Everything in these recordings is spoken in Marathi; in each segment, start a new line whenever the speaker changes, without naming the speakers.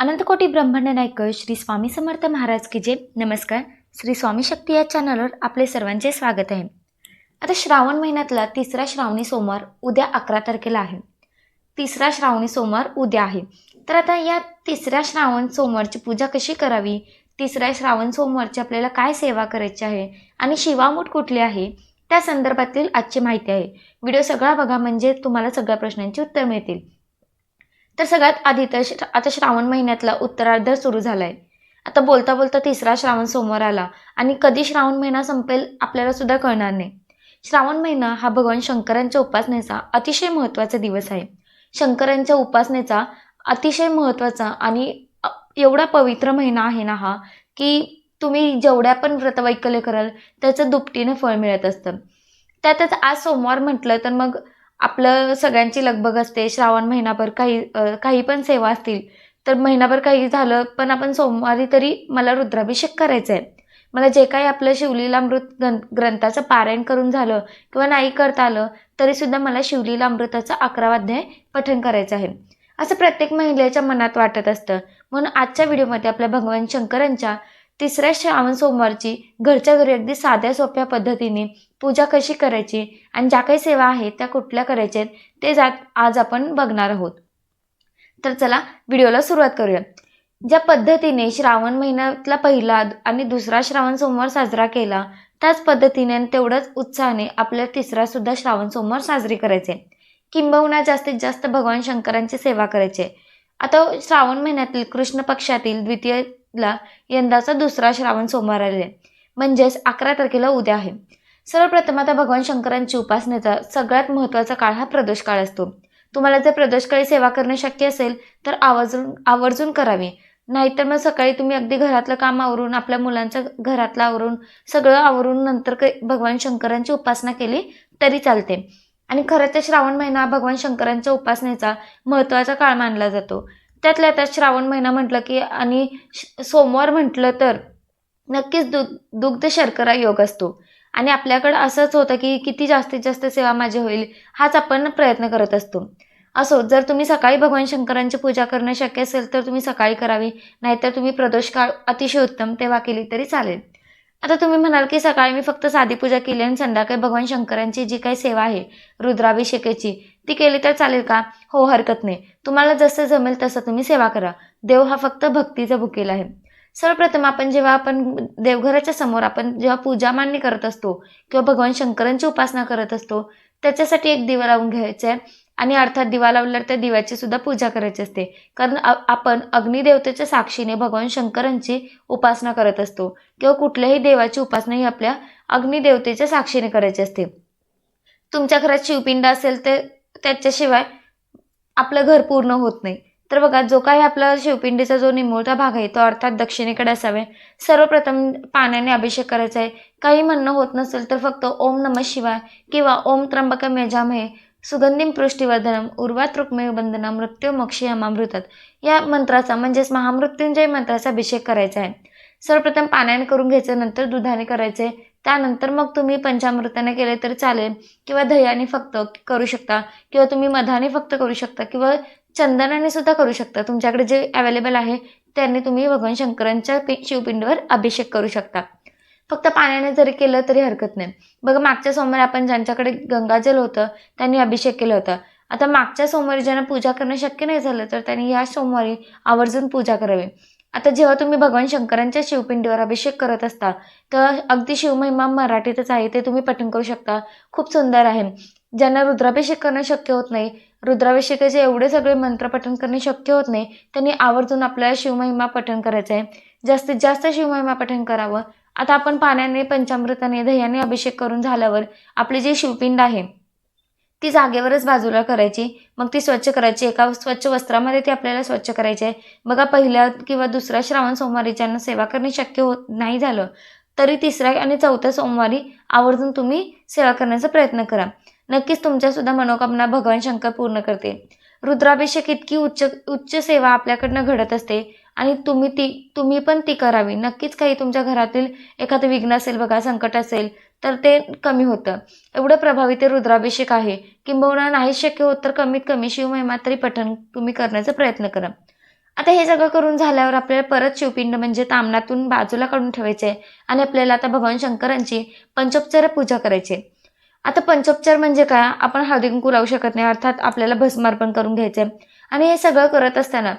अनंतकोटी ब्रह्मांड नायक श्री स्वामी समर्थ महाराज की जय. नमस्कार. श्री स्वामी शक्ती या चॅनलवर आपले सर्वांचे स्वागत आहे. आता श्रावण महिन्यातला तिसरा श्रावणी सोमवार उद्या अकरा तारखेला आहे. तिसरा श्रावणी सोमवार उद्या आहे. तर आता या तिसऱ्या श्रावण सोमवारची पूजा कशी करावी? तिसऱ्या श्रावण सोमवारची आपल्याला काय सेवा करायची आहे? आणि शिवामूठ कुठली आहे? त्या संदर्भातील आजची माहिती आहे. व्हिडिओ सगळा बघा म्हणजे तुम्हाला सगळ्या प्रश्नांची उत्तर मिळतील. तर सगळ्यात आधी तर श्र- आता श्रावण महिन्यातला उत्तरार्ध सुरू झाला आहे आता बोलता बोलता तिसरा श्रावण सोमवार आला आणि कधी श्रावण महिना संपेल आपल्याला सुद्धा कळणार नाही. श्रावण महिना हा भगवान शंकरांच्या उपासनेचा अतिशय महत्त्वाचा दिवस आहे. शंकरांच्या उपासनेचा अतिशय महत्त्वाचा आणि एवढा पवित्र महिना आहे ना हा की तुम्ही जेवढ्या पण व्रतवैकल्य कराल त्याचं दुपटीनं फळ मिळत असतं. त्यातच आज सोमवार म्हटलं तर मग आपलं सगळ्यांची लगबग असते. श्रावण महिनाभर काही काही पण सेवा असतील तर महिनाभर काही झालं पण आपण सोमवारी तरी मला रुद्राभिषेक करायचा आहे मला जे काही आपलं शिवलीलामृत ग्रं ग्रंथाचं पारायण करून झालं किंवा नाही करता आलं तरीसुद्धा मला शिवलीलामृताचा अकरावा अध्याय पठण करायचं आहे. असं प्रत्येक महिलेच्या मनात वाटत असतं. म्हणून आजच्या व्हिडिओमध्ये आपल्या भगवान शंकरांच्या तिसऱ्या श्रावण सोमवारची घरच्या घरी अगदी साध्या सोप्या पद्धतीने पूजा कशी करायची आणि ज्या काही सेवा आहेत त्या कुठल्या करायच्या आहेत ते जात आज आपण बघणार आहोत. तर चला व्हिडिओला सुरुवात करूया. ज्या पद्धतीने श्रावण महिन्यातला पहिला आणि दुसरा श्रावण सोमवार साजरा केला त्याच पद्धतीने तेवढंच तेवढ्याच उत्साहाने आपल्या तिसरा सुद्धा श्रावण सोमवार साजरी करायचे. किंबहुना जास्तीत जास्त भगवान शंकरांची सेवा करायचे. आता श्रावण महिन्यातील कृष्ण पक्षातील द्वितीयला यंदाचा दुसरा श्रावण सोमवार आले म्हणजेच अकरा तारखेला उद्या आहे. सर्वप्रथम आता भगवान शंकरांची उपासनेचा सगळ्यात महत्त्वाचा काळ हा प्रदोष काळ असतो. तुम्हाला जर प्रदोषकाळी सेवा करणं शक्य असेल तर आवर्जून आवर्जून करावी. नाहीतर मग सकाळी तुम्ही अगदी घरातलं काम आवरून आपल्या मुलांचं घरातलं आवरून सगळं आवरून नंतर क भगवान शंकरांची उपासना केली तरी चालते. आणि खरं तर श्रावण महिना हा भगवान शंकरांच्या उपासनेचा महत्त्वाचा काळ मानला जातो. त्यातल्या त्यात श्रावण महिना म्हटलं की आणि श- सोमवार म्हटलं तर नक्कीच दु दुग्ध शर्करा योग असतो. आणि आपल्याकडं असंच होतं की किती जास्तीत जास्त सेवा माझी होईल हाच आपण प्रयत्न करत असतो. असो जर तुम्ही सकाळी भगवान शंकरांची पूजा करणं शक्य असेल तर तुम्ही सकाळी करावी नाहीतर तुम्ही प्रदोष काळ अतिशय उत्तम तेव्हा केली तरी चालेल. आता तुम्ही म्हणाल की सकाळी मी फक्त साधी पूजा केली आणि संध्याकाळी भगवान शंकरांची जी काही सेवा आहे रुद्राभिषेकाची ती केली तर चालेल का? हो हरकत नाही. तुम्हाला जसं जमेल तसं तुम्ही सेवा करा. देव हा फक्त भक्तीचा भुकेला आहे. सर्वप्रथम आपण जेव्हा आपण देवघराच्या समोर आपण जेव्हा पूजा मांडणी करत असतो किंवा भगवान शंकरांची उपासना करत असतो त्याच्यासाठी एक दिवा लावून घ्यायचा आहे. आणि अर्थात दिवा लावल्यावर त्या दिव्याची सुद्धा पूजा करायची असते. कारण आपण अग्निदेवतेच्या साक्षीने भगवान शंकरांची उपासना करत असतो किंवा कुठल्याही देवाची उपासना ही आपल्या अग्निदेवतेच्या साक्षीने करायची असते. तुमच्या घरात शिवपिंड असेल तर त्याच्याशिवाय आपलं घर पूर्ण होत नाही. तर बघा जो काही आपला शिवपिंडीचा जो निमुळता भाग आहे तो अर्थात दक्षिणेकडे असावे. सर्वप्रथम पाण्याने अभिषेक करायचा आहे. काही म्हणणं होत नसेल तर फक्त ओम नमः शिवाय किंवा ओम त्र्यंबक मेजामहे सुगंधिम पृष्टीवर्धनम उर्वात रुक्मे बंधना मृत्यू मोक्षयमामृतात या मंत्राचा म्हणजेच महामृत्युंजय मंत्राचा अभिषेक करायचा आहे. सर्वप्रथम पाण्याने करून घ्यायचं नंतर दुधाने करायचे त्यानंतर मग तुम्ही पंचामृताने केले तरी चालेल. किंवा दह्याने फक्त करू शकता. किंवा तुम्ही मधाने फक्त करू शकता. किंवा चंदनाने सुद्धा करू शकता. तुमच्याकडे जे अवेलेबल आहे त्यांनी तुम्ही भगवान शंकरांच्या शिवपिंडीवर अभिषेक करू शकता. फक्त पाण्याने जरी केलं तरी हरकत नाही. बघा मागच्या सोमवारी आपण ज्यांच्याकडे गंगाजल होतं त्यांनी अभिषेक केला होता. आता मागच्या सोमवारी ज्यांना पूजा करणं शक्य नाही झालं तर त्यांनी या सोमवारी आवर्जून पूजा करावी. आता जेव्हा तुम्ही भगवान शंकरांच्या शिवपिंडीवर अभिषेक करत असता तर अगदी शिवमहिमा मराठीतच आहे ते तुम्ही पठण करू शकता. खूप सुंदर आहे. ज्यांना रुद्राभिषेक करणं शक्य होत नाही रुद्राभिषेकाचे एवढे सगळे मंत्र पठण करणे शक्य होत नाही त्यांनी आवर्जून आपल्याला शिवमहिमा पठण करायचं आहे जास्तीत जास्त शिवमहिमा पठण करावं. आता आपण पाण्याने पंचामृताने दह्याने अभिषेक करून झाल्यावर आपली जे शिवपिंड आहे ती जागेवरच बाजूला करायची. मग ती स्वच्छ करायची. एका स्वच्छ वस्त्रामध्ये ती आपल्याला स्वच्छ करायची आहे. बघा पहिल्या किंवा दुसऱ्या श्रावण सोमवारीच्यांना सेवा करणे शक्य होत नाही झालं तरी तिसऱ्या आणि चौथ्या सोमवारी आवर्जून तुम्ही सेवा करण्याचा प्रयत्न करा. नक्कीच तुमच्यासुद्धा मनोकामना भगवान शंकर पूर्ण करते रुद्राभिषेक इतकी उच्च उच्च सेवा आपल्याकडनं घडत असते आणि तुम्ही ती तुम्ही पण ती करावी. नक्कीच काही तुमच्या घरातील एखादं विघ्न असेल बघा संकट असेल तर ते कमी होतं. एवढं प्रभावी ते रुद्राभिषेक आहे. किंबहुना नाही शक्य होत तर कमीत कमी शिवमहिमा तरी पठण तुम्ही करण्याचा प्रयत्न करा. आता हे सगळं करून झाल्यावर आपल्याला परत शिवपिंड म्हणजे तामणातून बाजूला काढून ठेवायचे आहे. आणि आपल्याला आता भगवान शंकरांची पंचोपचार पूजा करायची आहे. आता पंचोपचार म्हणजे काय? आपण हळदी कुंकू लावू शकत नाही. अर्थात आपल्याला भस्मार्पण करून घ्यायचं आहे आणि हे सगळं करत असताना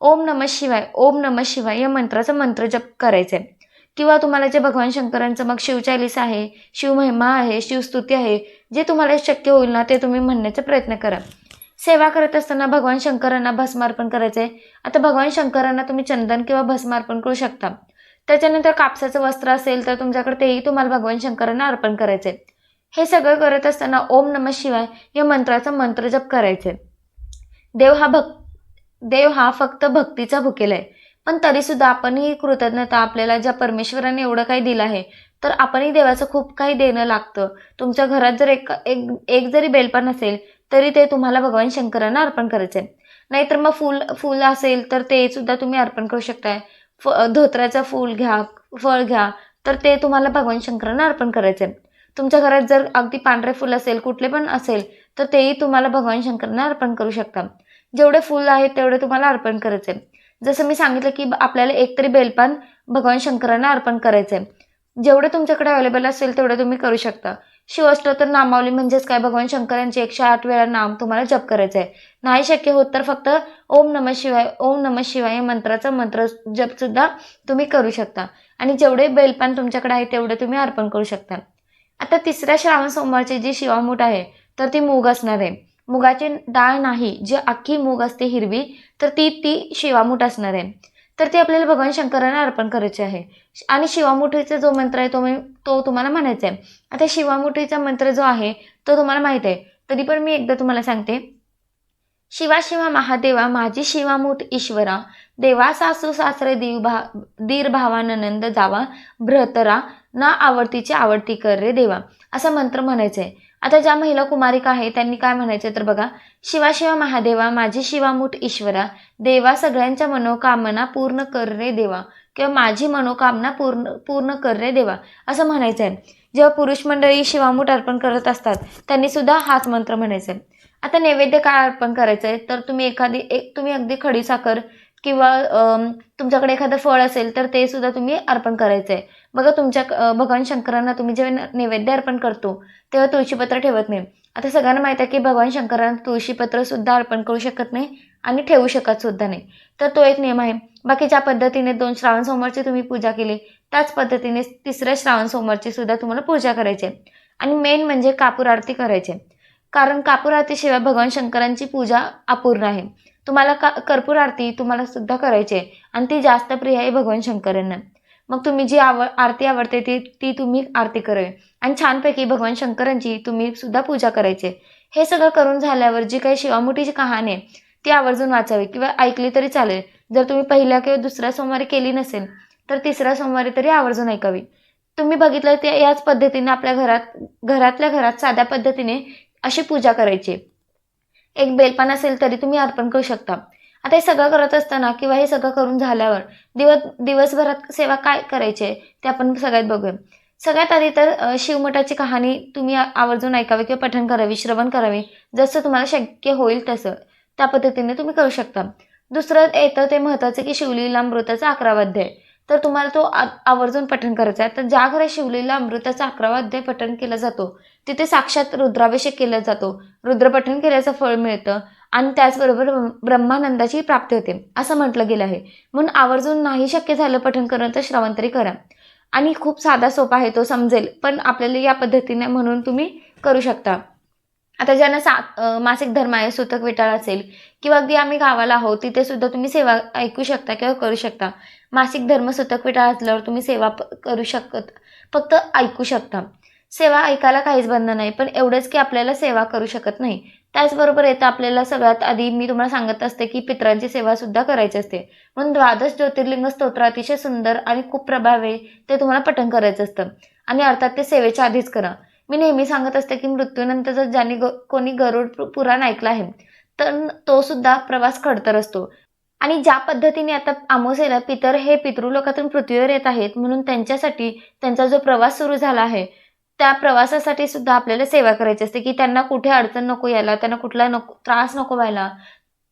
ओम नम शिवाय ओम नम शिवाय या मंत्राचा मंत्र जप करायचा आहे किंवा तुम्हाला जे भगवान शंकरांचं मग शिवचालीस आहे शिवमहिमा आहे शिवस्तुती आहे जे तुम्हाला शक्य होईल ना ते तुम्ही म्हणण्याचा प्रयत्न करा. सेवा करत असताना भगवान शंकरांना भस्मार्पण करायचं आहे आता भगवान शंकरांना तुम्ही चंदन किंवा भस्मार्पण करू शकता. त्याच्यानंतर कापसाचं वस्त्र असेल तर तुमच्याकडे तेही तुम्हाला भगवान शंकरांना अर्पण करायचे हे सगळं करत असताना ओम नम शिवाय या मंत्राचा मंत्र जप करायचे देव हा भक् देव हा फक्त भक्तीचा भुकेला आहे पण तरीसुद्धा आपणही कृतज्ञता आपल्याला ज्या परमेश्वराने एवढं काही दिलं आहे तर आपणही देवाचं खूप काही देणं लागतं. तुमच्या घरात जर एक एक एक जरी बेलपान असेल तरी ते तुम्हाला भगवान शंकरांना अर्पण करायचं आहे नाहीतर मग फूल फूल असेल तर ते सुद्धा तुम्ही अर्पण करू शकताय. फ धोत्राचं फूल घ्या फळ घ्या तर ते तुम्हाला भगवान शंकरांना अर्पण करायचं आहे तुमच्या घरात जर अगदी पांढरे फूल असेल कुठले पण असेल तर तेही तुम्हाला भगवान शंकरांना अर्पण करू शकता. जेवढे फुल आहेत तेवढे तुम्हाला अर्पण करायचे जसं मी सांगितलं की आपल्याला एकतरी बेलपान भगवान शंकरांना अर्पण करायचं आहे जेवढे तुमच्याकडे अवेलेबल असेल तेवढे तुम्ही करू शकता. शिवअष्टोत्तर नामावली म्हणजेच काय? भगवान शंकरांचे एकशे आठ वेळा नाम तुम्हाला जप करायचं आहे नाही शक्य होत तर फक्त ओम नम शिवाय ओम नम शिवाय मंत्राचा मंत्र जपसुद्धा तुम्ही करू शकता. आणि जेवढे बेलपान तुमच्याकडे आहे तेवढे तुम्ही अर्पण करू शकता. आता तिसऱ्या श्रावण सोमवारची जी शिवामूठ आहे तर ती मूग असणार आहे. मुगाची डाळ नाही जी अख्खी मूग असते हिरवी तर ती ती शिवामूठ असणार आहे. तर ती आपल्याला भगवान शंकरांना अर्पण करायची आहे. आणि शिवामुठीचा जो मंत्र आहे तो मी तो तुम्हाला म्हणायचा आहे. आता शिवामुठीचा मंत्र जो आहे तो तुम्हाला माहीत आहे. तरी पण मी एकदा तुम्हाला सांगते. शिवा शिवा महादेवा माझी शिवामूठ ईश्वरा देवा सासू सासरे दीव भा दीर भावानंद जावा भ्रतरा ना आवडतीची आवडती कर रे देवा असा मंत्र म्हणायचा आहे. आता ज्या महिला कुमारिका आहे त्यांनी काय म्हणायचं तर बघा शिवा शिवा महादेवा माझी शिवामूठ ईश्वरा देवा सगळ्यांच्या मनोकामना पूर्ण कर रे देवा किंवा माझी मनोकामना पूर्ण पूर्ण कर रे देवा असं म्हणायचं आहे जेव्हा पुरुष मंडळी शिवामूठ अर्पण करत असतात त्यांनी सुद्धा हाच मंत्र म्हणायचा आहे आता नैवेद्य काय अर्पण करायचं आहे तर तुम्ही एखादी एक तुम्ही अगदी खडीसाखर किंवा तुमच्याकडे एखादं फळ असेल तर ते सुद्धा तुम्ही अर्पण करायचं आहे बघा तुमच्या भगवान शंकरांना तुम्ही जेव्हा नैवेद्य अर्पण करतो तेव्हा तुळशीपत्र ठेवत नाही. आता सगळ्यांना माहीत आहे की भगवान शंकरांना तुळशीपत्रसुद्धा अर्पण करू शकत नाही आणि ठेवू शकत सुद्धा नाही. तर तो एक नियम आहे. बाकी ज्या पद्धतीने दोन श्रावण सोमवारची तुम्ही पूजा केली त्याच पद्धतीने तिसऱ्या श्रावण सोमवारची सुद्धा तुम्हाला पूजा करायची आहे. आणि मेन म्हणजे कापूर आरती करायची कारण कापूर आरतीशिवाय भगवान शंकरांची पूजा अपूर्ण आहे. तुम्हाला का कर्पूर आरती तुम्हाला सुद्धा करायची आहे. आणि ती जास्त प्रिय आहे भगवान शंकरांना. मग तुम्ही जी आव आरती आवडते ती ती तुम्ही आरती करावी. आणि छानपैकी भगवान शंकरांची तुम्ही सुद्धा पूजा करायची हे सगळं करून झाल्यावर जी काही शिवामुठीची कहाणी आहे ती आवर्जून वाचावी किंवा ऐकली तरी चालेल. जर तुम्ही पहिल्या किंवा दुसऱ्या सोमवारी केली नसेल तर तिसऱ्या सोमवारी तरी आवर्जून ऐकावी. तुम्ही बघितलं ते याच पद्धतीने आपल्या घरात घरातल्या घरात साध्या पद्धतीने अशी पूजा करायची एक बेलपान असेल तरी तुम्ही अर्पण करू शकता. आता हे सगळं करत असताना किंवा हे सगळं करून झाल्यावर दिवस दिवसभरात सेवा काय करायची आहे ते आपण सगळ्यात बघूया. सगळ्यात आधी तर शिवमठाची कहाणी तुम्ही आवर्जून ऐकावी किंवा पठण करावी श्रवण करावे. जसं तुम्हाला शक्य होईल तसं त्या पद्धतीने तुम्ही करू शकता. दुसरं येतं ते महत्त्वाचं की शिवलीला अमृताचा अकरावा अध्याय. तर तुम्हाला तो आवर्जून पठण करायचा आहे. तर ज्या घरात शिवलेला अमृताचा अकरावा अध्याय पठण केला जातो तिथे साक्षात रुद्राभिषेक केला जातो. रुद्रपठण केल्याचं फळ मिळतं आणि त्याचबरोबर ब्रह्मानंदाची प्राप्ती होते असं म्हटलं गेलं आहे. म्हणून आवर्जून नाही शक्य झालं पठण करणं तर श्रवण तरी करा. आणि खूप साधा सोपा आहे तो समजेल. पण आपल्याला या पद्धतीने म्हणून तुम्ही करू शकता. आता ज्यांना सा मासिक धर्म आहे सुतक विटाळ असेल किंवा अगदी आम्ही गावाला आहोत तिथे सुद्धा तुम्ही सेवा ऐकू शकता किंवा करू शकता. मासिक धर्म सुतक विटाळ असल्यावर तुम्ही सेवा करू शकत फक्त ऐकू शकता. सेवा ऐकायला काहीच बंधन नाही पण एवढंच की आपल्याला सेवा करू शकत नाही. त्याचबरोबर येतं आपल्याला सगळ्यात आधी मी तुम्हाला सांगत असते की पित्रांची सेवा सुद्धा करायची असते. म्हणून द्वादश ज्योतिर्लिंग स्तोत्र अतिशय सुंदर आणि खूप प्रभावी ते तुम्हाला पठण करायचं असतं. आणि अर्थात ते सेवेच्या आधीच करा. मी नेहमी सांगत असते की मृत्यूनंतर जर ज्यांनी ग कोणी गरुड पुराण ऐकलं आहे तर तो सुद्धा प्रवास खडतर असतो. आणि ज्या पद्धतीने आता आमोसेला पितर हे पितृलोकातून पृथ्वीवर येत आहेत म्हणून त्यांच्यासाठी त्यांचा जो प्रवास सुरू झाला आहे त्या प्रवासासाठी सुद्धा आपल्याला सेवा करायची असते की त्यांना कुठे अडचण नको यायला त्यांना कुठला नको त्रास नको व्हायला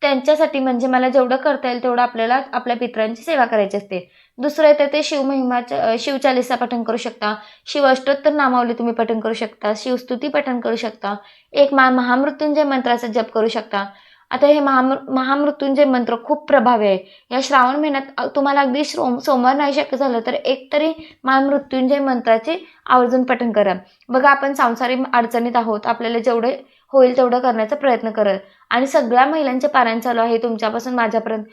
त्यांच्यासाठी म्हणजे मला जेवढं करता येईल तेवढं आपल्याला आपल्या पितरांची सेवा करायची असते. दुसरं येतं ते शिवमहिमाचं शिवचालिसा पठण करू शकता. शिव अष्टोत्तर नामावली तुम्ही पठण करू शकता. शिवस्तुती पठण करू शकता. एक मा महामृत्युंजय मंत्राचा जप करू शकता. आता हे महामृ महामृत्युंजय मंत्र खूप प्रभावी आहे. या श्रावण महिन्यात तुम्हाला अगदी श्रोम सोमवार नाही शक्य झालं तर एक तरी महामृत्युंजय मंत्राचे आवर्जून पठण करा. बघा आपण सांसारिक अडचणीत आहोत. आपल्याला जेवढे होईल तेवढं करण्याचा प्रयत्न करेल. आणि सगळ्या महिलांचे पारायण चालू आहे तुमच्यापासून माझ्यापर्यंत.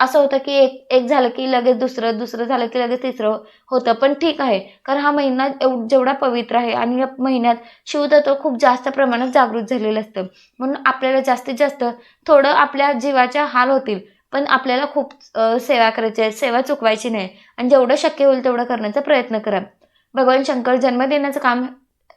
असं होतं की एक एक झालं की लगेच दुसरं दुसरं झालं की लगेच तिसरं होतं पण ठीक आहे. कारण हा महिना एव जेवढा पवित्र आहे आणि या महिन्यात शिवतत्व खूप जास्त प्रमाणात जागृत झालेलं असतं. म्हणून आपल्याला जास्तीत जास्त थोडं आपल्या जीवाच्या हाल होतील पण आपल्याला खूप सेवा करायची आहे सेवा चुकवायची नाही. आणि जेवढं शक्य होईल तेवढं करण्याचा प्रयत्न करा. भगवान शंकर जन्म देण्याचं काम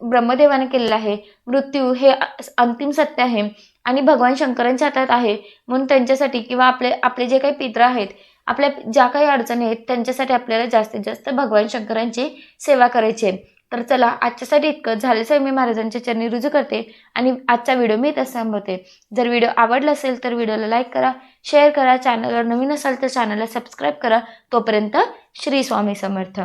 ब्रह्मदेवाने केलेला आहे. मृत्यू हे अंतिम सत्य आहे. आणि भगवान शंकरांच्या हातात आहे. म्हणून त्यांच्यासाठी किंवा आपले आपले जे काही पित्र आहेत आपल्या ज्या काही अडचणी आहेत त्यांच्यासाठी आपल्याला जास्तीत जास्त भगवान शंकरांची सेवा करायची आहे. तर चला आजच्यासाठी इतकं. झाल्याचं मी महाराजांच्या चरणी रुजू करते आणि आजचा व्हिडिओ मी इथं थांबवते. जर व्हिडिओ आवडला असेल तर व्हिडिओला लाईक करा शेअर करा. चॅनलवर नवीन असाल तर चॅनलला सबस्क्राईब करा. तोपर्यंत श्री स्वामी समर्थ.